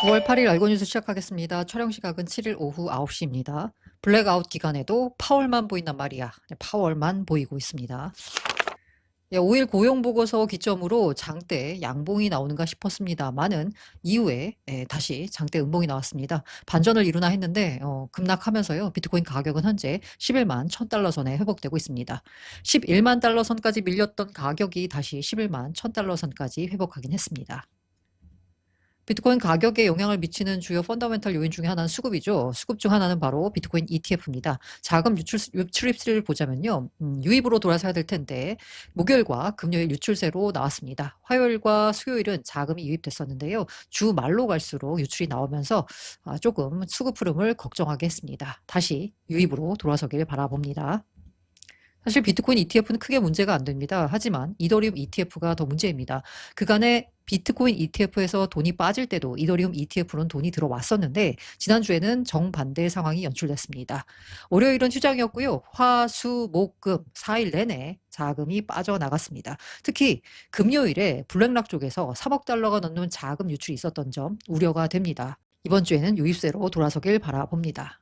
9월 8일 알고 뉴스 시작하겠습니다. 촬영 시각은 7일 오후 9시입니다. 블랙아웃 기간에도 파월만 보인단 말이야. 네, 파월만 보이고 있습니다. 예, 5일 고용 보고서 기점으로 장대 양봉이 나오는가 싶었습니다만은 이후에 예, 다시 장대 음봉이 나왔습니다. 반전을 이루나 했는데 어, 급락하면서요. 비트코인 가격은 현재 11만 1000달러 선에 회복되고 있습니다. 11만 달러 선까지 밀렸던 가격이 다시 11만 1000달러 선까지 회복하긴 했습니다. 비트코인 가격에 영향을 미치는 주요 펀더멘털 요인 중에 하나는 수급이죠. 수급 중 하나는 바로 비트코인 ETF입니다. 자금 유출, 유출입세를 보자면요. 음, 유입으로 돌아서야 될 텐데 목요일과 금요일 유출세로 나왔습니다. 화요일과 수요일은 자금이 유입됐었는데요. 주 말로 갈수록 유출이 나오면서 아, 조금 수급 흐름을 걱정하게 했습니다. 다시 유입으로 돌아서길 바라봅니다. 사실 비트코인 ETF는 크게 문제가 안 됩니다. 하지만 이더리움 ETF가 더 문제입니다. 그간에 비트코인 ETF에서 돈이 빠질 때도 이더리움 ETF로는 돈이 들어왔었는데 지난주에는 정반대 상황이 연출됐습니다. 월요일은 휴장이었고요. 화, 수, 목, 금 4일 내내 자금이 빠져나갔습니다. 특히 금요일에 블랙락 쪽에서 3억 달러가 넘는 자금 유출이 있었던 점 우려가 됩니다. 이번 주에는 유입세로 돌아서길 바라봅니다.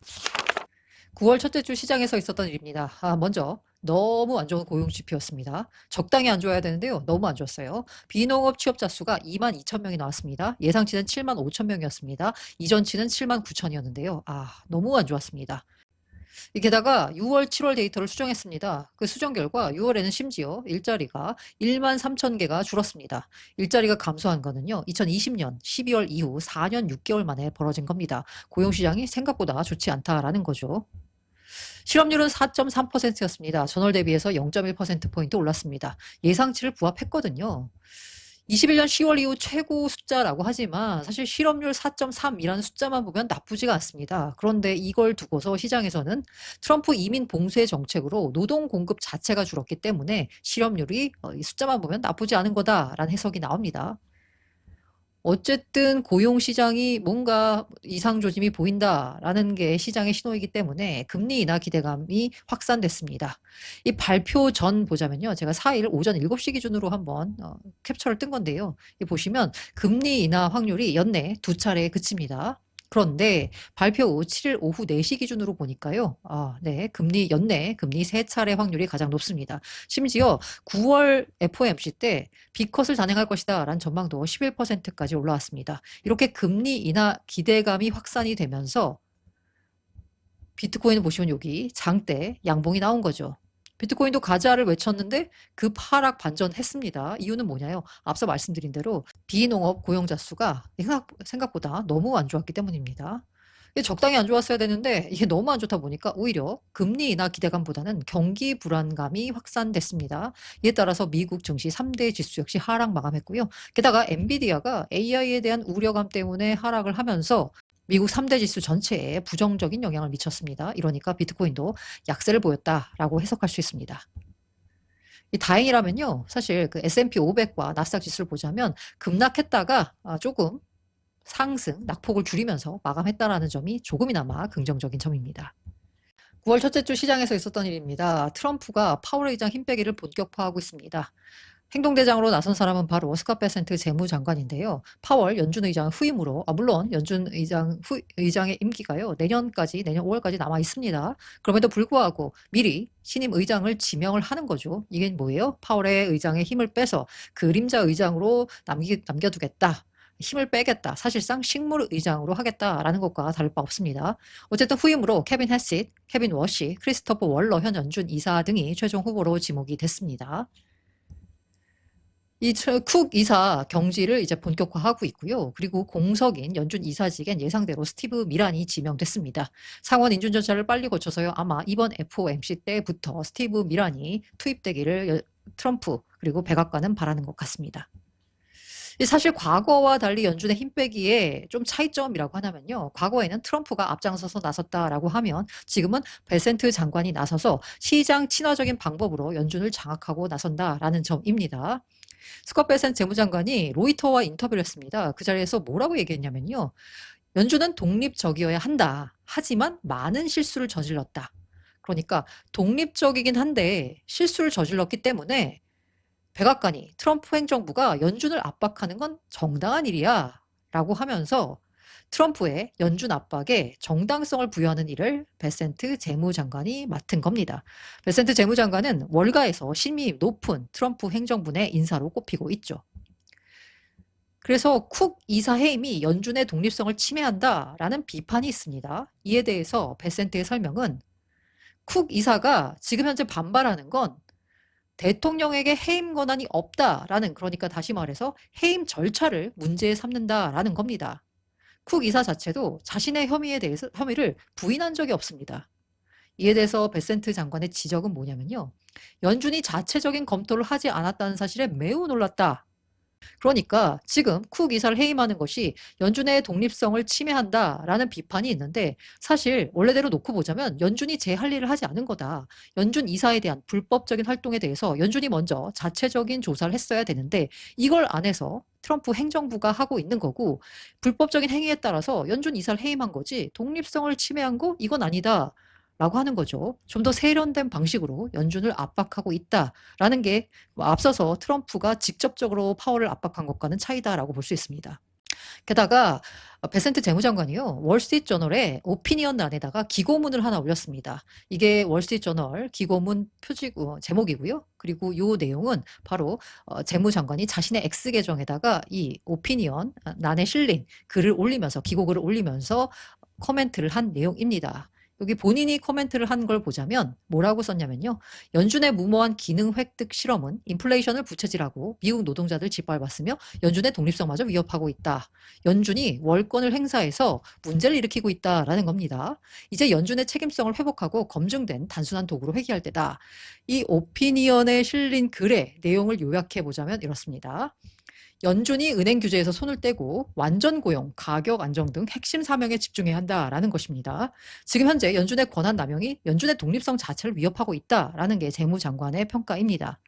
9월 첫째 주 시장에서 있었던 일입니다. 아, 먼저 너무 안 좋은 고용 지표였습니다. 적당히 안 좋아야 되는데요. 너무 안 좋았어요. 비농업 취업자 수가 2만 2천 명이 나왔습니다. 예상치는 7만 5천 명이었습니다. 이전치는 7만 9천이었는데요. 아, 너무 안 좋았습니다. 이 게다가 6월, 7월 데이터를 수정했습니다. 그 수정 결과 6월에는 심지어 일자리가 1만 3천 개가 줄었습니다. 일자리가 감소한 거는요. 2020년 12월 이후 4년 6개월 만에 벌어진 겁니다. 고용 시장이 생각보다 좋지 않다라는 거죠. 실업률은 4.3%였습니다. 전월 대비해서 0.1%포인트 올랐습니다. 예상치를 부합했거든요. 21년 10월 이후 최고 숫자라고 하지만 사실 실업률 4.3이라는 숫자만 보면 나쁘지가 않습니다. 그런데 이걸 두고서 시장에서는 트럼프 이민 봉쇄 정책으로 노동 공급 자체가 줄었기 때문에 실업률이 어, 이 숫자만 보면 나쁘지 않은 거다라는 해석이 나옵니다. 어쨌든 고용 시장이 뭔가 이상 조짐이 보인다라는 게 시장의 신호이기 때문에 금리 인하 기대감이 확산됐습니다. 이 발표 전 보자면요. 제가 4일 오전 7시 기준으로 한번 어, 캡처를 뜬 건데요. 이 보시면 금리 인하 확률이 연내 두 차례에 그칩니다. 그런데 발표 후 7일 오후 4시 기준으로 보니까요. 아, 네. 금리 연내 금리 세 차례 확률이 가장 높습니다. 심지어 9월 FOMC 때 B컷을 단행할 것이다라는 전망도 11%까지 올라왔습니다. 이렇게 금리 인하 기대감이 확산이 되면서 비트코인을 보시면 여기 장대 양봉이 나온 거죠. 비트코인도 가자를 외쳤는데 급 하락 반전했습니다. 이유는 뭐냐요? 앞서 말씀드린 대로 비농업 고용자 수가 생각, 생각보다 너무 안 좋았기 때문입니다. 적당히 안 좋았어야 되는데 이게 너무 안 좋다 보니까 오히려 금리 인하 기대감보다는 경기 불안감이 확산됐습니다. 이에 따라서 미국 증시 3대 지수 역시 하락 마감했고요. 게다가 엔비디아가 AI에 대한 우려감 때문에 하락을 하면서 미국 3대 지수 전체에 부정적인 영향을 미쳤습니다. 이러니까 비트코인도 약세를 보였다라고 해석할 수 있습니다. 이 다행이라면요. 사실 그 S&P 500과 나스닥 지수를 보자면 급락했다가 아, 조금 상승, 낙폭을 줄이면서 마감했다라는 점이 조금이나마 긍정적인 점입니다. 9월 첫째 주 시장에서 있었던 일입니다. 트럼프가 파월 의장 힘 빼기를 본격화하고 있습니다. 행동대장으로 나선 사람은 바로 스캇 베센트 재무장관인데요. 파월 연준 의장 후임으로, 아, 물론 연준 의장 후, 의장의 임기가요, 내년까지, 내년 5월까지 남아 있습니다. 그럼에도 불구하고 미리 신임 의장을 지명을 하는 거죠. 이게 뭐예요? 파월의 의장의 힘을 빼서 그림자 의장으로 남기, 남겨두겠다. 힘을 빼겠다. 사실상 식물 의장으로 하겠다라는 것과 다를 바 없습니다. 어쨌든 후임으로 케빈 해시, 케빈 워시, 크리스토퍼 월러 현 연준 이사 등이 최종 후보로 지목이 됐습니다. 이쿡 이사 경지를 이제 본격화하고 있고요. 그리고 공석인 연준 이사직엔 예상대로 스티브 미란이 지명됐습니다. 상원 인준 절차를 빨리 거쳐서요. 아마 이번 FOMC 때부터 스티브 미란이 투입되기를 트럼프 그리고 백악관은 바라는 것 같습니다. 사실 과거와 달리 연준의 힘 빼기에 좀 차이점이라고 하냐면요. 과거에는 트럼프가 앞장서서 나섰다라고 하면 지금은 베센트 장관이 나서서 시장 친화적인 방법으로 연준을 장악하고 나선다라는 점입니다. 스콧 베센 재무장관이 로이터와 인터뷰를 했습니다. 그 자리에서 뭐라고 얘기했냐면요. 연준은 독립적이어야 한다. 하지만 많은 실수를 저질렀다. 그러니까 독립적이긴 한데 실수를 저질렀기 때문에 백악관이 트럼프 행정부가 연준을 압박하는 건 정당한 일이야. 라고 하면서 트럼프의 연준 압박에 정당성을 부여하는 일을 베센트 재무장관이 맡은 겁니다. 베센트 재무장관은 월가에서 신임이 높은 트럼프 행정부 내 인사로 꼽히고 있죠. 그래서 쿡 이사 해임이 연준의 독립성을 침해한다라는 비판이 있습니다. 이에 대해서 베센트의 설명은 쿡 이사가 지금 현재 반발하는 건 대통령에게 해임 권한이 없다라는 그러니까 다시 말해서 해임 절차를 문제에 삼는다라는 겁니다. 쿡 이사 자체도 자신의 혐의에 대해서 혐의를 부인한 적이 없습니다. 이에 대해서 베센트 장관의 지적은 뭐냐면요. 연준이 자체적인 검토를 하지 않았다는 사실에 매우 놀랐다. 그러니까 지금 쿡 이사를 해임하는 것이 연준의 독립성을 침해한다라는 비판이 있는데 사실 원래대로 놓고 보자면 연준이 제 할 일을 하지 않은 거다. 연준 이사에 대한 불법적인 활동에 대해서 연준이 먼저 자체적인 조사를 했어야 되는데 이걸 안 해서 트럼프 행정부가 하고 있는 거고 불법적인 행위에 따라서 연준 이사를 해임한 거지 독립성을 침해한 거 이건 아니다. 라고 하는 거죠. 좀 더 세련된 방식으로 연준을 압박하고 있다라는 게 앞서서 트럼프가 직접적으로 파월을 압박한 것과는 차이다라고 볼 수 있습니다. 게다가 베센트 재무장관이요. 월스트리트저널에 오피니언란에다가 기고문을 하나 올렸습니다. 이게 월스트리트저널 기고문 표지 어, 제목이고요. 그리고 이 내용은 바로 어, 재무장관이 자신의 X 계정에다가 이 오피니언 란에 실린 글을 올리면서 기고글을 올리면서 코멘트를 한 내용입니다. 여기 본인이 코멘트를 한 걸 보자면 뭐라고 썼냐면요. 연준의 무모한 기능 획득 실험은 인플레이션을 부채질하고 미국 노동자들 짓밟았으며 연준의 독립성마저 위협하고 있다. 연준이 월권을 행사해서 문제를 일으키고 있다라는 겁니다. 이제 연준의 책임성을 회복하고 검증된 단순한 도구로 회귀할 때다. 이 오피니언에 실린 글의 내용을 요약해 보자면 이렇습니다. 연준이 은행 규제에서 손을 떼고 완전 고용, 가격 안정 등 핵심 사명에 집중해야 한다라는 것입니다. 지금 현재 연준의 권한 남용이 연준의 독립성 자체를 위협하고 있다라는 게 재무장관의 평가입니다.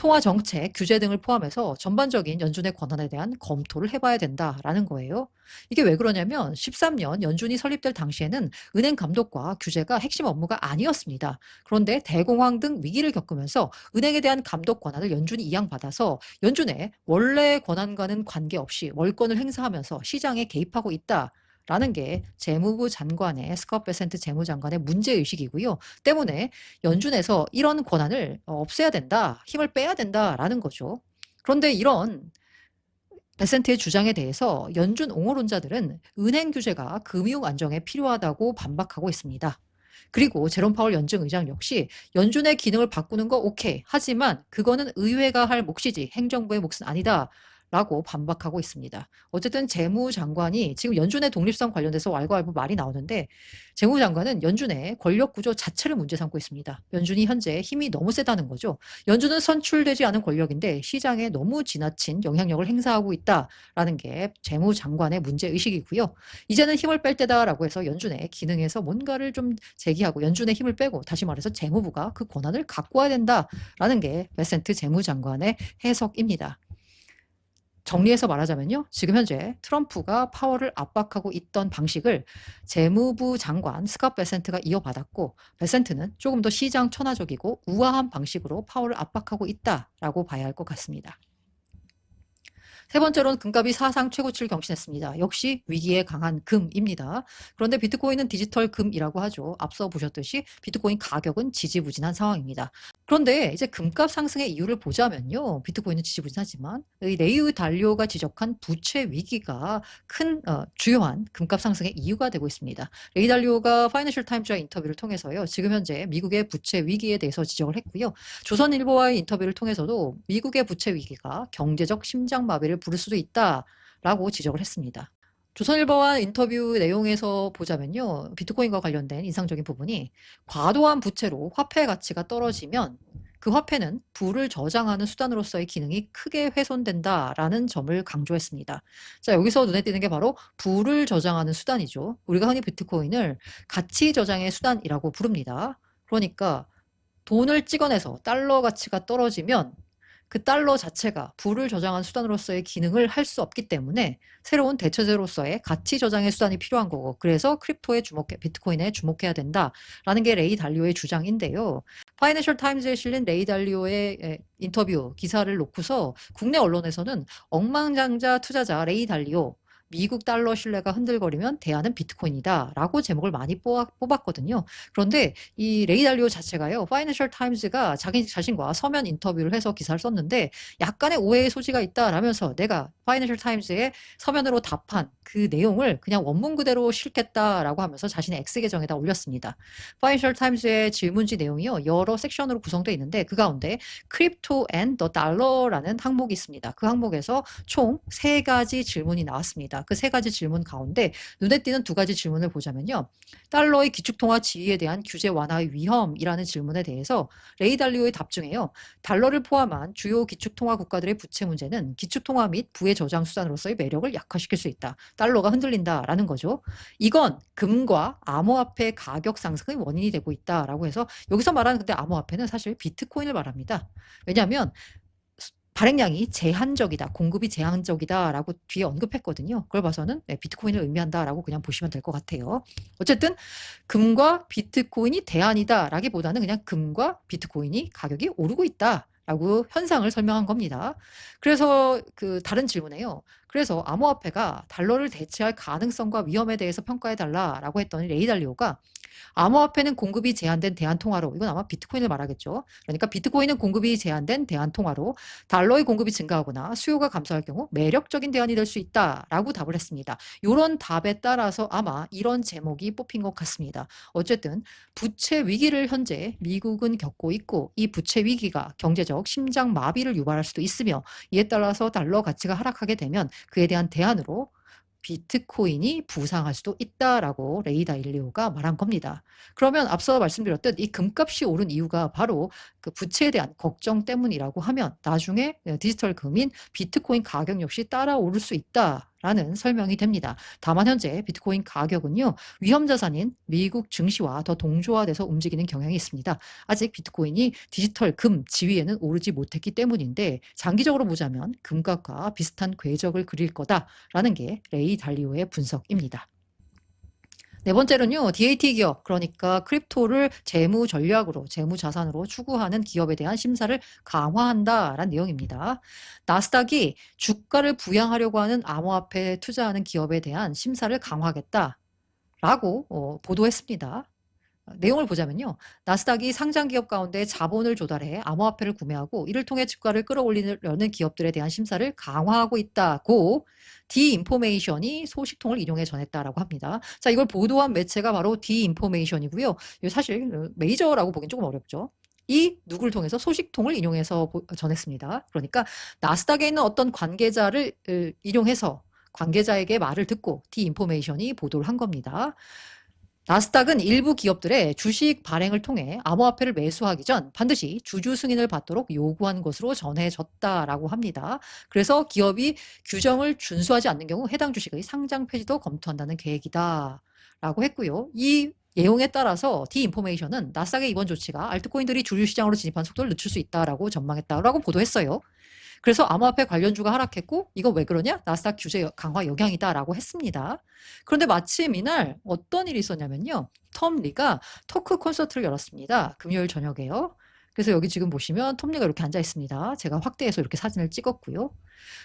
통화 정책, 규제 등을 포함해서 전반적인 연준의 권한에 대한 검토를 해봐야 된다라는 거예요. 이게 왜 그러냐면 13년 연준이 설립될 당시에는 은행 감독과 규제가 핵심 업무가 아니었습니다. 그런데 대공황 등 위기를 겪으면서 은행에 대한 감독 권한을 연준이 이양받아서 연준의 원래 권한과는 관계없이 월권을 행사하면서 시장에 개입하고 있다. 라는 게 재무부 장관의 스캇 베센트 재무장관의 문제의식이고요. 때문에 연준에서 이런 권한을 어, 없애야 된다, 힘을 빼야 된다라는 거죠. 그런데 이런 베센트의 주장에 대해서 연준 옹호론자들은 은행 규제가 금융 안정에 필요하다고 반박하고 있습니다. 그리고 제롬 파월 연준 의장 역시 연준의 기능을 바꾸는 거 오케이. 하지만 그거는 의회가 할 몫이지 행정부의 몫은 아니다. 라고 반박하고 있습니다. 어쨌든 재무장관이 지금 연준의 독립성 관련돼서 왈가왈부 말이 나오는데 재무장관은 연준의 권력 구조 자체를 문제 삼고 있습니다. 연준이 현재 힘이 너무 세다는 거죠. 연준은 선출되지 않은 권력인데 시장에 너무 지나친 영향력을 행사하고 있다라는 게 재무장관의 문제 의식이고요. 이제는 힘을 뺄 때다라고 해서 연준의 기능에서 뭔가를 좀 제기하고 연준의 힘을 빼고 다시 말해서 재무부가 그 권한을 갖고 와야 된다라는 게 베센트 재무장관의 해석입니다. 정리해서 말하자면요. 지금 현재 트럼프가 파월을 압박하고 있던 방식을 재무부 장관 스캇 베센트가 이어받았고 베센트는 조금 더 시장 천하적이고 우아한 방식으로 파월을 압박하고 있다라고 봐야 할 것 같습니다. 세 번째로는 금값이 사상 최고치를 경신했습니다. 역시 위기에 강한 금입니다. 그런데 비트코인은 디지털 금이라고 하죠. 앞서 보셨듯이 비트코인 가격은 지지부진한 상황입니다. 그런데 이제 금값 상승의 이유를 보자면요. 비트코인은 지지부진하지만 레이우 달리오가 지적한 부채 위기가 큰 어, 주요한 금값 상승의 이유가 되고 있습니다. 레이 달리오가 파이낸셜 타임즈와 인터뷰를 통해서요. 지금 현재 미국의 부채 위기에 대해서 지적을 했고요. 조선일보와의 인터뷰를 통해서도 미국의 부채 위기가 경제적 심장마비를 부를 수도 있다라고 지적을 했습니다. 조선일보와 인터뷰 내용에서 보자면요. 비트코인과 관련된 인상적인 부분이 과도한 부채로 화폐 가치가 떨어지면 그 화폐는 부를 저장하는 수단으로서의 기능이 크게 훼손된다라는 점을 강조했습니다. 자, 여기서 눈에 띄는 게 바로 부를 저장하는 수단이죠. 우리가 흔히 비트코인을 가치 저장의 수단이라고 부릅니다. 그러니까 돈을 찍어내서 달러 가치가 떨어지면 그 달러 자체가 부를 저장한 수단으로서의 기능을 할 수 없기 때문에 새로운 대체제로서의 가치 저장의 수단이 필요한 거고 그래서 크립토에 주목해 비트코인에 주목해야 된다라는 게 레이 달리오의 주장인데요. 파이낸셜 타임즈에 실린 레이 달리오의 인터뷰 기사를 놓고서 국내 언론에서는 억만장자 투자자 레이 달리오 미국 달러 신뢰가 흔들거리면 대안은 비트코인이다라고 제목을 많이 뽑아- 뽑았 거든요. 그런데 이 레이 달리오 자체가요. 파이낸셜 타임즈가 자기 자신과 서면 인터뷰를 해서 기사를 썼는데 약간의 오해의 소지가 있다라면서 내가 파이낸셜 타임즈에 서면으로 답한 그 내용을 그냥 원문 그대로 실겠다라고 하면서 자신의 X 계정에다 올렸습니다. 파이낸셜 타임즈의 질문지 내용이요. 여러 섹션으로 구성되어 있는데 그 가운데 크립토 앤 더 달러라는 항목이 있습니다. 그 항목에서 총 세 가지 질문이 나왔습니다. 그 세 가지 질문 가운데 눈에 띄는 두 가지 질문을 보자면요. 달러의 기축통화 지위에 대한 규제 완화의 위험이라는 질문에 대해서 레이 달리오의 답 중에요. 달러를 포함한 주요 기축통화 국가들의 부채 문제는 기축통화 및 부의 저장 수단으로서의 매력을 약화시킬 수 있다. 달러가 흔들린다라는 거죠. 이건 금과 암호화폐 가격 상승의 원인이 되고 있다라고 해서 여기서 말하는 근데 암호화폐는 사실 비트코인을 말합니다. 왜냐하면 수- 발행량이 제한적이다, 공급이 제한적이다라고 뒤에 언급했거든요. 그걸 봐서는 네, 비트코인을 의미한다라고 그냥 보시면 될 것 같아요. 어쨌든 금과 비트코인이 대안이다라기보다는 그냥 금과 비트코인이 가격이 오르고 있다 라고 현상을 설명한 겁니다. 그래서 그 다른 질문에요. 그래서 암호화폐가 달러를 대체할 가능성과 위험에 대해서 평가해 달라라고 했더니 레이 달리오가 암호화폐는 공급이 제한된 대한통화로 이건 아마 비트코인을 말하겠죠. 그러니까 비트코인은 공급이 제한된 대한통화로 달러의 공급이 증가하거나 수요가 감소할 경우 매력적인 대안이 될 수 있다라고 답을 했습니다. 이런 답에 따라서 아마 이런 제목이 뽑힌 것 같습니다. 어쨌든 부채 위기를 현재 미국은 겪고 있고 이 부채 위기가 경제적 심장 마비를 유발할 수도 있으며 이에 따라서 달러 가치가 하락하게 되면 그에 대한 대안으로 비트코인이 부상할 수도 있다라고 레이 다 일리오가 말한 겁니다. 그러면 앞서 말씀드렸듯 이 금값이 오른 이유가 바로 그 부채에 대한 걱정 때문이라고 하면 나중에 디지털 금인 비트코인 가격 역시 따라 오를 수 있다 라는 설명이 됩니다. 다만 현재 비트코인 가격은요 위험 자산인 미국 증시와 더 동조화돼서 움직이는 경향이 있습니다. 아직 비트코인이 디지털 금 지위에는 오르지 못했기 때문인데 장기적으로 보자면 금값과 비슷한 궤적을 그릴 거다라는 게 레이 달리오의 분석입니다. 네 번째는요, DAT 기업, 그러니까 크립토를 재무 전략으로, 재무 자산으로 추구하는 기업에 대한 심사를 강화한다라는 내용입니다. 나스닥이 주가를 부양하려고 하는 암호화폐에 투자하는 기업에 대한 심사를 강화하겠다 라고 어, 보도했습니다. 어, 내용을 보자면요. 나스닥이 상장 기업 가운데 자본을 조달해 암호화폐를 구매하고 이를 통해 주가를 끌어올리려는 기업들에 대한 심사를 강화하고 있다고 디인포메이션이 소식통을 인용해 전했다라고 합니다. 자, 이걸 보도한 매체가 바로 디인포메이션이고요. 사실 어, 메이저라고 보긴 조금 어렵죠. 이 누구를 통해서 소식통을 인용해서 보- 전했습니다. 그러니까 나스닥에 있는 어떤 관계자를 으, 인용해서 관계자에게 말을 듣고 디인포메이션이 보도를 한 겁니다. 나스닥은 일부 기업들의 주식 발행을 통해 암호화폐를 매수하기 전 반드시 주주 승인을 받도록 요구한 것으로 전해졌다라고 합니다. 그래서 기업이 규정을 준수하지 않는 경우 해당 주식의 상장 폐지도 검토한다는 계획이다. 라고 했고요. 이 내용에 따라서 디인포메이션은 나스닥의 이번 조치가 알트코인들이 주류 시장으로 진입한 속도를 늦출 수 있다라고 전망했다라고 보도했어요. 그래서 암호화폐 관련주가 하락했고 이거 왜 그러냐? 나스닥 규제 여- 강화 영향이다라고 했습니다. 그런데 마침 이날 어떤 일이 있었냐면요. 텀 리가 토크 콘서트를 열었습니다. 금요일 저녁에요. 그래서 여기 지금 보시면 톰 리가 이렇게 앉아 있습니다. 제가 확대해서 이렇게 사진을 찍었고요.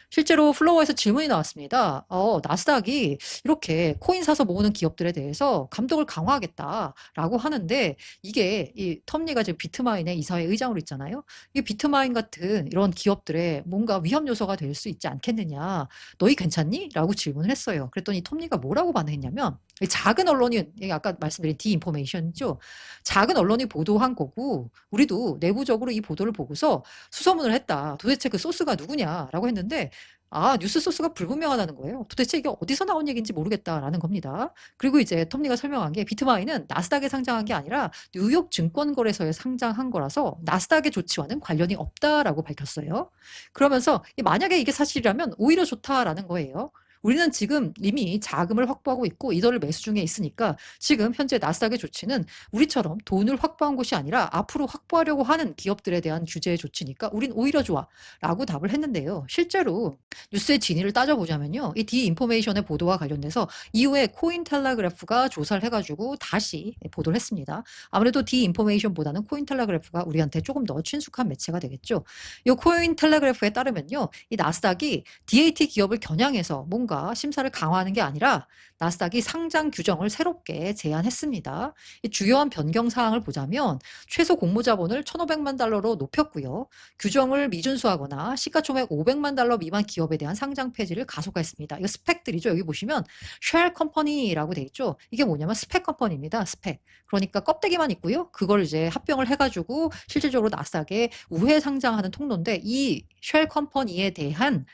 실제로 플로어에서 질문이 나왔습니다. 어, 나스닥이 이렇게 코인 사서 모으는 기업들에 대해서 감독을 강화하겠다라고 하는데 이게 이 텀리가 지금 비트마인의 이사회 의장으로 있잖아요. 이 비트마인 같은 이런 기업들의 뭔가 위험 요소가 될 수 있지 않겠느냐. 너희 괜찮니? 라고 질문을 했어요. 그랬더니 톰리가 뭐라고 반응했냐면 이 작은 언론이 아까 말씀드린 디인포메이션이죠. 작은 언론이 보도한 거고 우리도 내부적으로 이 보도를 보고서 수소문을 했다. 도대체 그 소스가 누구냐라고 했는데 아, 뉴스 소스가 불분명하다는 거예요. 도대체 이게 어디서 나온 얘기인지 모르겠다라는 겁니다. 그리고 이제 톱니가 설명한 게 비트마인은 나스닥에 상장한 게 아니라 뉴욕 증권거래소에 상장한 거라서 나스닥의 조치와는 관련이 없다라고 밝혔어요. 그러면서 이 만약에 이게 사실이라면 오히려 좋다라는 거예요. 우리는 지금 이미 자금을 확보하고 있고 이더를 매수 중에 있으니까 지금 현재 나스닥의 조치는 우리처럼 돈을 확보한 것이 아니라 앞으로 확보하려고 하는 기업들에 대한 규제 조치니까 우린 오히려 좋아 라고 답을 했는데요. 실제로 뉴스의 진위를 따져보자면요. 이 디인포메이션의 보도와 관련돼서 이후에 코인텔레그래프가 조사를 해가지고 다시 보도를 했습니다. 아무래도 디인포메이션보다는 코인텔레그래프가 우리한테 조금 더 친숙한 매체가 되겠죠. 이 코인텔레그래프에 따르면요. 이 나스닥이 DAT 기업을 겨냥해서 뭔가 뭔가 심사를 강화하는 게 아니라 나스닥이 상장 규정을 새롭게 제안했습니다. 이 주요한 변경 사항을 보자면 최소 공모 자본을 1,500만 달러로 높였고요. 규정을 미준수하거나 시가총액 500만 달러 미만 기업에 대한 상장 폐지를 가속화했습니다. 이거 스펙들이죠. 여기 보시면 쉘 컴퍼니라고 돼 있죠. 이게 뭐냐면 스펙 컴퍼니입니다. 스펙. 그러니까 껍데기만 있고요. 그걸 이제 합병을 해가지고 실질적으로 나스닥에 우회 상장하는 통로인데 이 쉘 컴퍼니에 대한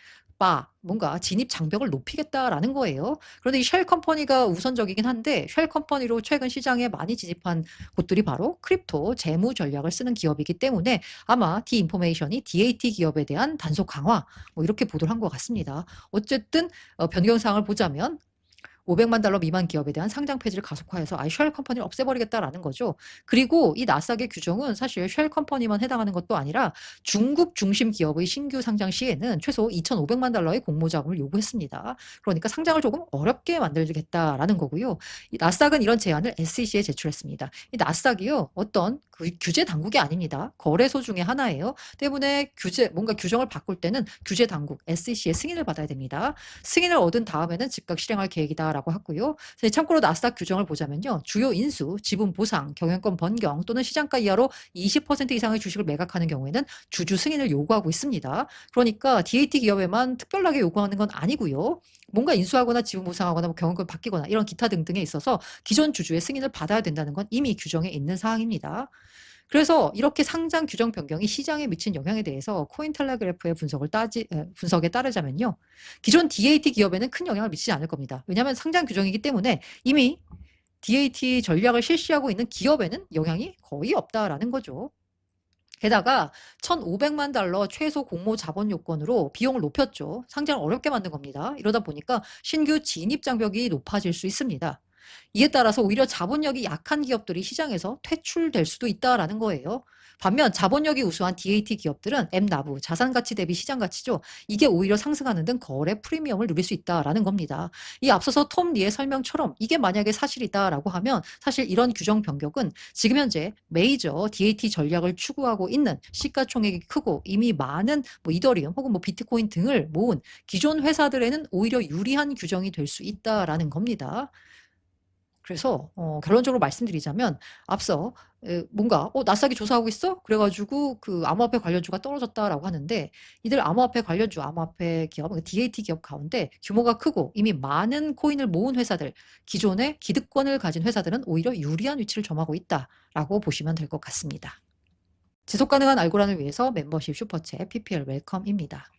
바 뭔가 진입 장벽을 높이겠다라는 거예요. 그런데 이 쉘 컴퍼니가 우선적이긴 한데 쉘 컴퍼니로 최근 시장에 많이 진입한 곳들이 바로 크립토 재무 전략을 쓰는 기업이기 때문에 아마 디인포메이션이 DAT 기업에 대한 단속 강화 뭐 이렇게 보도를 한 것 같습니다. 어쨌든 어, 변경 사항을 보자면 500만 달러 미만 기업에 대한 상장 폐지를 가속화해서 아예 쉘 컴퍼니를 없애버리겠다라는 거죠. 그리고 이 나스닥의 규정은 사실 쉘 컴퍼니만 해당하는 것도 아니라 중국 중심 기업의 신규 상장 시에는 최소 2,500만 달러의 공모 자금을 요구했습니다. 그러니까 상장을 조금 어렵게 만들겠다라는 거고요. 이 나스닥은 이런 제안을 SEC에 제출했습니다. 이 나스닥이요 어떤 그 규제 당국이 아닙니다. 거래소 중에 하나예요. 때문에 규제 뭔가 규정을 바꿀 때는 규제 당국 SEC의 승인을 받아야 됩니다. 승인을 얻은 다음에는 즉각 실행할 계획이다라고 하고요. 네, 참고로 나스닥 규정을 보자면요. 주요 인수, 지분 보상, 경영권 변경 또는 시장가 이하로 20% 이상의 주식을 매각하는 경우에는 주주 승인을 요구하고 있습니다. 그러니까 DAT 기업에만 특별하게 요구하는 건 아니고요. 뭔가 인수하거나 지분 보상하거나 뭐 경영권 바뀌거나 이런 기타 등등에 있어서 기존 주주의 승인을 받아야 된다는 건 이미 규정에 있는 사항입니다. 그래서 이렇게 상장 규정 변경이 시장에 미친 영향에 대해서 코인텔레그래프의 분석을 따지 에, 분석에 따르자면요. 기존 DAT 기업에는 큰 영향을 미치지 않을 겁니다. 왜냐하면 상장 규정이기 때문에 이미 DAT 전략을 실시하고 있는 기업에는 영향이 거의 없다라는 거죠. 게다가 1,500만 달러 최소 공모 자본 요건으로 비용을 높였죠. 상장을 어렵게 만든 겁니다. 이러다 보니까 신규 진입 장벽이 높아질 수 있습니다. 이에 따라서 오히려 자본력이 약한 기업들이 시장에서 퇴출될 수도 있다라는 거예요. 반면 자본력이 우수한 DAT 기업들은 엠나브, 자산 가치 대비 시장 가치죠. 이게 오히려 상승하는 등 거래 프리미엄을 누릴 수 있다라는 겁니다. 이 앞서서 톰 리의 설명처럼 이게 만약에 사실이다라고 하면 사실 이런 규정 변경은 지금 현재 메이저 DAT 전략을 추구하고 있는 시가총액이 크고 이미 많은 뭐 이더리움 혹은 뭐 비트코인 등을 모은 기존 회사들에는 오히려 유리한 규정이 될 수 있다라는 겁니다. 그래서 어 결론적으로 말씀드리자면 앞서 에, 뭔가 "어 나스닥이 조사하고 있어?" 그래 가지고 그 암호화폐 관련주가 떨어졌다라고 하는데 이들 암호화폐 관련주, 암호화폐 기업, 그러니까 DAT 기업 가운데 규모가 크고 이미 많은 코인을 모은 회사들, 기존의 기득권을 가진 회사들은 오히려 유리한 위치를 점하고 있다라고 보시면 될 것 같습니다. 지속 가능한 알고란을 위해서 멤버십 슈퍼챗 PPL 웰컴입니다.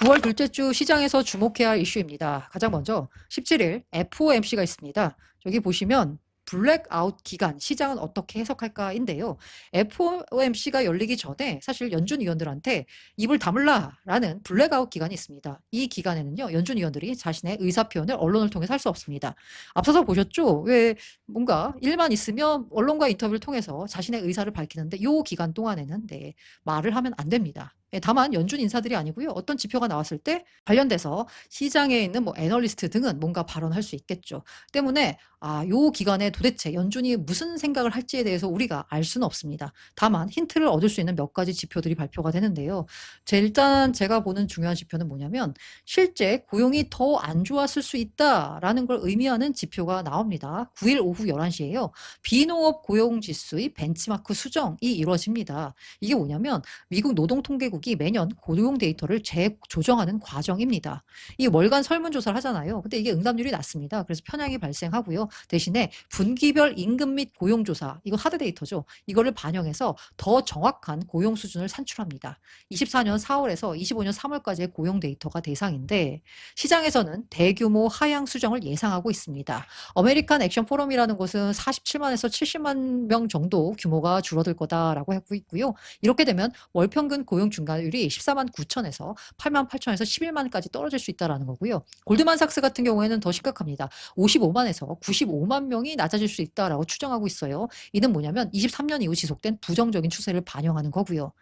9월 둘째 주 시장에서 주목해야 할 이슈입니다. 가장 먼저 17일 FOMC가 있습니다. 여기 보시면 블랙아웃 기간 시장은 어떻게 해석할까인데요. FOMC가 열리기 전에 사실 연준 위원들한테 입을 다물라라는 블랙아웃 기간이 있습니다. 이 기간에는요. 연준 위원들이 자신의 의사 표현을 언론을 통해 할 수 없습니다. 앞서서 보셨죠? 왜 뭔가 일만 있으면 언론과 인터뷰를 통해서 자신의 의사를 밝히는데 이 기간 동안에는 네, 말을 하면 안 됩니다. 예, 다만 연준 인사들이 아니고요. 어떤 지표가 나왔을 때 관련돼서 시장에 있는 뭐 애널리스트 등은 뭔가 발언할 수 있겠죠. 때문에 아, 요 기간에 도대체 연준이 무슨 생각을 할지에 대해서 우리가 알 수는 없습니다. 다만 힌트를 얻을 수 있는 몇 가지 지표들이 발표가 되는데요. 제 일단 제가 보는 중요한 지표는 뭐냐면 실제 고용이 더 안 좋았을 수 있다라는 걸 의미하는 지표가 나옵니다. 9일 오후 11시에요. 비농업 고용 지수의 벤치마크 수정이 이루어집니다. 이게 뭐냐면 미국 노동 통계국 이 매년 고용 데이터를 재조정하는 과정입니다. 이 월간 설문조사를 하잖아요. 근데 이게 응답률이 낮습니다. 그래서 편향이 발생하고요. 대신에 분기별 임금 및 고용조사, 이거 하드 데이터죠. 이거를 반영해서 더 정확한 고용 수준을 산출합니다. 24년 4월에서 25년 3월까지의 고용 데이터가 대상인데 시장에서는 대규모 하향 수정을 예상하고 있습니다. 어메리칸 액션 포럼이라는 곳은 47만에서 70만 명 정도 규모가 줄어들 거다라고 하고 있고요. 이렇게 되면 월 평균 고용 증가율이 14만 9천에서 8만 8천에서 11만까지 떨어질 수 있다라는 거고요. 골드만삭스 같은 경우에는 더 심각합니다. 55만에서 95만 명이 낮아질 수 있다라고 추정하고 있어요. 이는 뭐냐면 23년 이후 지속된 부정적인 추세를 반영하는 거고요.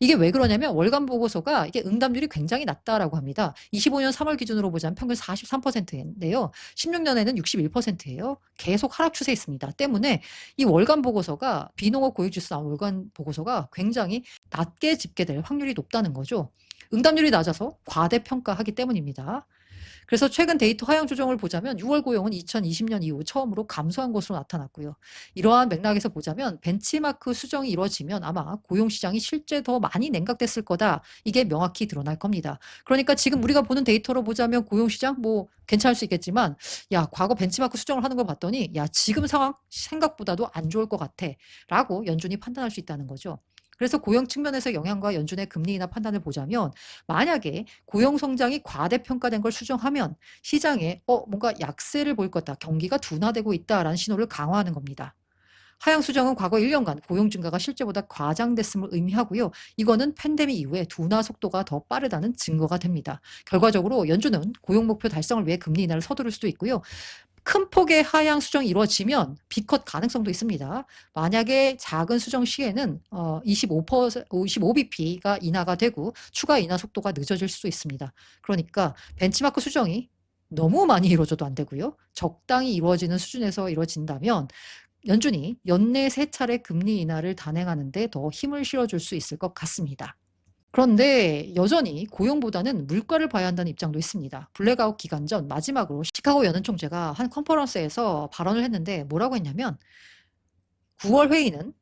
이게 왜 그러냐면 월간 보고서가 이게 응답률이 굉장히 낮다라고 합니다. 25년 3월 기준으로 보자면 평균 43%인데요. 16년에는 61%예요. 계속 하락 추세에 있습니다. 때문에 이 월간 보고서가 비농업 고용지수 나온 월간 보고서가 굉장히 낮게 집계될 확률이 높다는 거죠. 응답률이 낮아서 과대평가하기 때문입니다. 그래서 최근 데이터 하향 조정을 보자면 6월 고용은 2020년 이후 처음으로 감소한 것으로 나타났고요. 이러한 맥락에서 보자면 벤치마크 수정이 이루어지면 아마 고용 시장이 실제 더 많이 냉각됐을 거다. 이게 명확히 드러날 겁니다. 그러니까 지금 우리가 보는 데이터로 보자면 고용 시장 뭐 괜찮을 수 있겠지만 야, 과거 벤치마크 수정을 하는 걸 봤더니 야, 지금 상황 생각보다도 안 좋을 것 같아라고 연준이 판단할 수 있다는 거죠. 그래서 고용 측면에서 영향과 연준의 금리 인하 판단을 보자면 만약에 고용 성장이 과대평가된 걸 수정하면 시장에 어 뭔가 약세를 보일 거다. 경기가 둔화되고 있다라는 신호를 강화하는 겁니다. 하향 수정은 과거 1년간 고용 증가가 실제보다 과장됐음을 의미하고요. 이거는 팬데믹 이후에 둔화 속도가 더 빠르다는 증거가 됩니다. 결과적으로 연준은 고용 목표 달성을 위해 금리 인하를 서두를 수도 있고요. 큰 폭의 하향 수정이 이루어지면 B컷 가능성도 있습니다. 만약에 작은 수정 시에는 어, 25% 25bp가 인하가 되고 추가 인하 속도가 늦어질 수도 있습니다. 그러니까 벤치마크 수정이 너무 많이 이루어져도 안 되고요. 적당히 이루어지는 수준에서 이루어진다면 연준이 연내 세 차례 금리 인하를 단행하는데 더 힘을 실어줄 수 있을 것 같습니다. 그런데 여전히 고용보다는 물가를 봐야 한다는 입장도 있습니다. 블랙아웃 기간 전 마지막으로 시카고 연은 총재가 한 컨퍼런스에서 발언을 했는데 뭐라고 했냐면 9월 회의는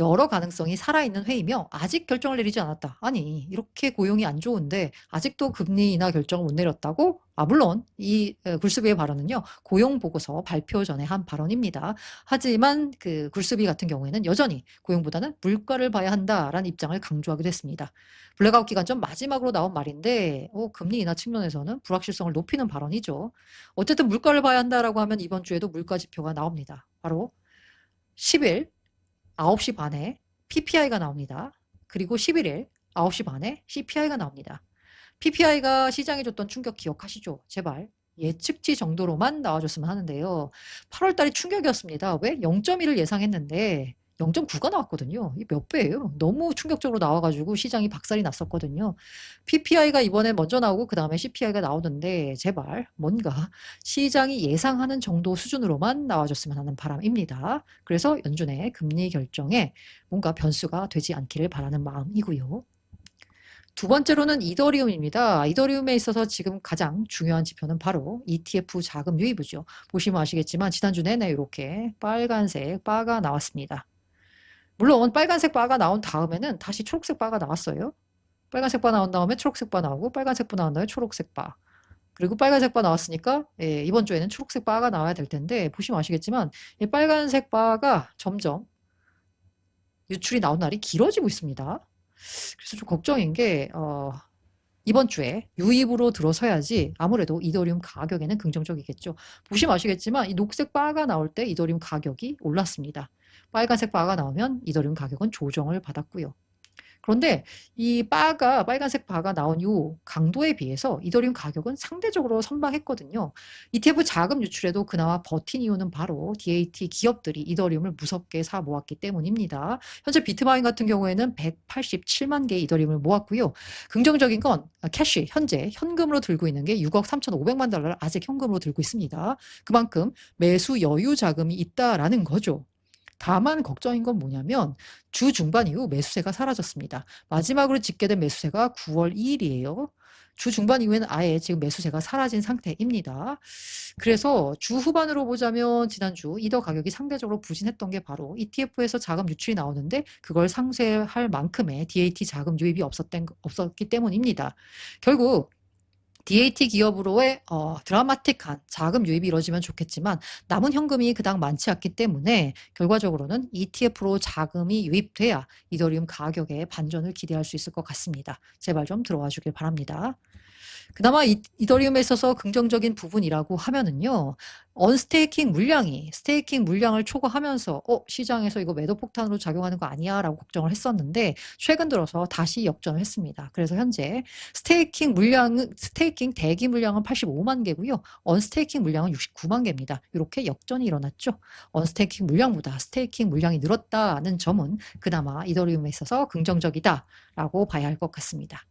여러 가능성이 살아있는 회의며 아직 결정을 내리지 않았다. 아니, 이렇게 고용이 안 좋은데 아직도 금리 인하 결정을 못 내렸다고? 아, 물론 이 에, 굴스비의 발언은요, 고용 보고서 발표 전에 한 발언입니다. 하지만 그 굴스비 같은 경우에는 여전히 고용보다는 물가를 봐야 한다라는 입장을 강조하기도 했습니다. 블랙아웃 기간 전 마지막으로 나온 말인데, 어, 금리 인하 측면에서는 불확실성을 높이는 발언이죠. 어쨌든 물가를 봐야 한다라고 하면 이번 주에도 물가 지표가 나옵니다. 바로 10일 9시 반에 PPI가 나옵니다. 그리고 11일 9시 반에 CPI가 나옵니다. PPI가 시장에 줬던 충격 기억하시죠? 제발 예측치 정도로만 나와줬으면 하는데요. 8월 달이 충격이었습니다. 왜? 0.1을 예상했는데 0.9가 나왔거든요. 이 몇 배예요? 너무 충격적으로 나와가지고 시장이 박살이 났었거든요. PPI가 이번에 먼저 나오고 그 다음에 CPI가 나오는데 제발 뭔가 시장이 예상하는 정도 수준으로만 나와줬으면 하는 바람입니다. 그래서 연준의 금리 결정에 뭔가 변수가 되지 않기를 바라는 마음이고요. 두 번째로는 이더리움입니다. 이더리움에 있어서 지금 가장 중요한 지표는 바로 ETF 자금 유입이죠. 보시면 아시겠지만 지난주 내내 이렇게 빨간색 바가 나왔습니다. 물론 빨간색 바가 나온 다음에는 다시 초록색 바가 나왔어요. 빨간색 바 나온 다음에 초록색 바 나오고 빨간색 바 나온 다음에 초록색 바. 그리고 빨간색 바 나왔으니까 예, 이번 주에는 초록색 바가 나와야 될 텐데 보시면 아시겠지만 이 빨간색 바가 점점 유출이 나온 날이 길어지고 있습니다. 그래서 좀 걱정인 게 어, 이번 주에 유입으로 들어서야지 아무래도 이더리움 가격에는 긍정적이겠죠. 보시면 아시겠지만 이 녹색 바가 나올 때 이더리움 가격이 올랐습니다. 빨간색 바가 나오면 이더리움 가격은 조정을 받았고요. 그런데 이 바가 빨간색 바가 나온 이후 강도에 비해서 이더리움 가격은 상대적으로 선방했거든요. ETF 자금 유출에도 그나마 버틴 이유는 바로 DAT 기업들이 이더리움을 무섭게 사 모았기 때문입니다. 현재 비트마인 같은 경우에는 187만 개의 이더리움을 모았고요. 긍정적인 건 캐시 현재 현금으로 들고 있는 게 6억 3,500만 달러를 아직 현금으로 들고 있습니다. 그만큼 매수 여유 자금이 있다라는 거죠. 다만 걱정인 건 뭐냐면 주 중반 이후 매수세가 사라졌습니다. 마지막으로 집계된 매수세가 9월 2일이에요. 주 중반 이후에는 아예 지금 매수세가 사라진 상태입니다. 그래서 주 후반으로 보자면 지난주 이더 가격이 상대적으로 부진했던 게 바로 ETF에서 자금 유출이 나오는데 그걸 상쇄할 만큼의 DAT 자금 유입이 없었던, 없었기 때문입니다. 결국 DAT 기업으로의 어, 드라마틱한 자금 유입이 이루어지면 좋겠지만 남은 현금이 그닥 많지 않기 때문에 결과적으로는 ETF로 자금이 유입돼야 이더리움 가격의 반전을 기대할 수 있을 것 같습니다. 제발 좀 들어와 주길 바랍니다. 그나마 이, 이더리움에 있어서 긍정적인 부분이라고 하면은요, 언스테이킹 물량이 스테이킹 물량을 초과하면서 어 시장에서 이거 매도 폭탄으로 작용하는 거 아니야라고 걱정을 했었는데 최근 들어서 다시 역전을 했습니다. 그래서 현재 스테이킹 물량은 스테이킹 대기 물량은 85만 개고요. 언스테이킹 물량은 69만 개입니다. 이렇게 역전이 일어났죠. 언스테이킹 물량보다 스테이킹 물량이 늘었다는 점은 그나마 이더리움에 있어서 긍정적이다라고 봐야 할 것 같습니다.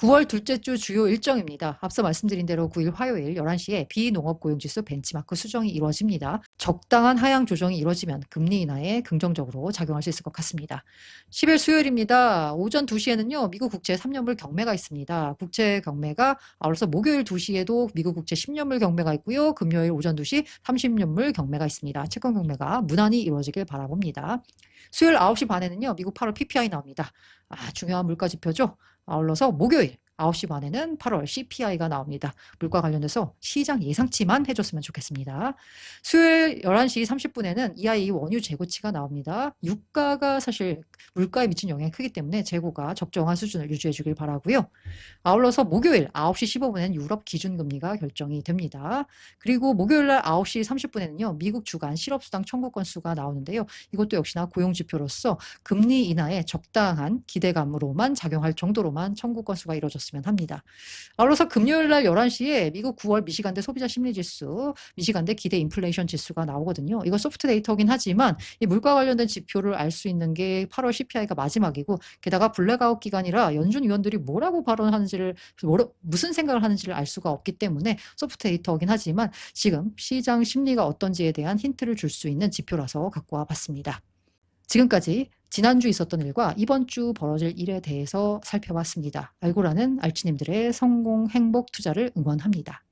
9월 둘째 주 주요 일정입니다. 앞서 말씀드린 대로 9일 화요일 11시에 비농업 고용지수 벤치마크 수정이 이루어집니다. 적당한 하향 조정이 이루어지면 금리 인하에 긍정적으로 작용할 수 있을 것 같습니다. 10일 수요일입니다. 오전 2시에는요, 미국 국채 3년물 경매가 있습니다. 국채 경매가 아울러서 목요일 2시에도 미국 국채 10년물 경매가 있고요. 금요일 오전 2시 30년물 경매가 있습니다. 채권 경매가 무난히 이루어지길 바라봅니다. 수요일 9시 반에는요, 미국 8월 PPI 나옵니다. 아, 중요한 물가 지표죠. 아울러서 목요일 9시 반에는 8월 CPI가 나옵니다. 물가 관련해서 시장 예상치만 해줬으면 좋겠습니다. 수요일 11시 30분에는 EIE 원유 재고치가 나옵니다. 유가가 사실 물가에 미친 영향이 크기 때문에 재고가 적정한 수준을 유지해 주길 바라고요. 아울러서 목요일 9시 15분에는 유럽 기준금리가 결정이 됩니다. 그리고 목요일 날 9시 30분에는요. 미국 주간 실업수당 청구 건수가 나오는데요. 이것도 역시나 고용지표로서 금리 인하에 적당한 기대감으로만 작용할 정도로만 청구 건수가 이루어졌 으면 합니다. 아울러서 금요일 날 11시에 미국 9월 미시간대 소비자 심리 지수, 미시간대 기대 인플레이션 지수가 나오거든요. 이거 소프트 데이터긴 하지만 이 물가 관련된 지표를 알 수 있는 게 8월 CPI가 마지막이고 게다가 블랙아웃 기간이라 연준 위원들이 뭐라고 발언하는지를 뭐라- 무슨 생각을 하는지를 알 수가 없기 때문에 소프트 데이터긴 하지만 지금 시장 심리가 어떤지에 대한 힌트를 줄 수 있는 지표라서 갖고 와 봤습니다. 지금까지 지난주 있었던 일과 이번 주 벌어질 일에 대해서 살펴봤습니다. 알고라는 알치님들의 성공, 행복, 투자를 응원합니다.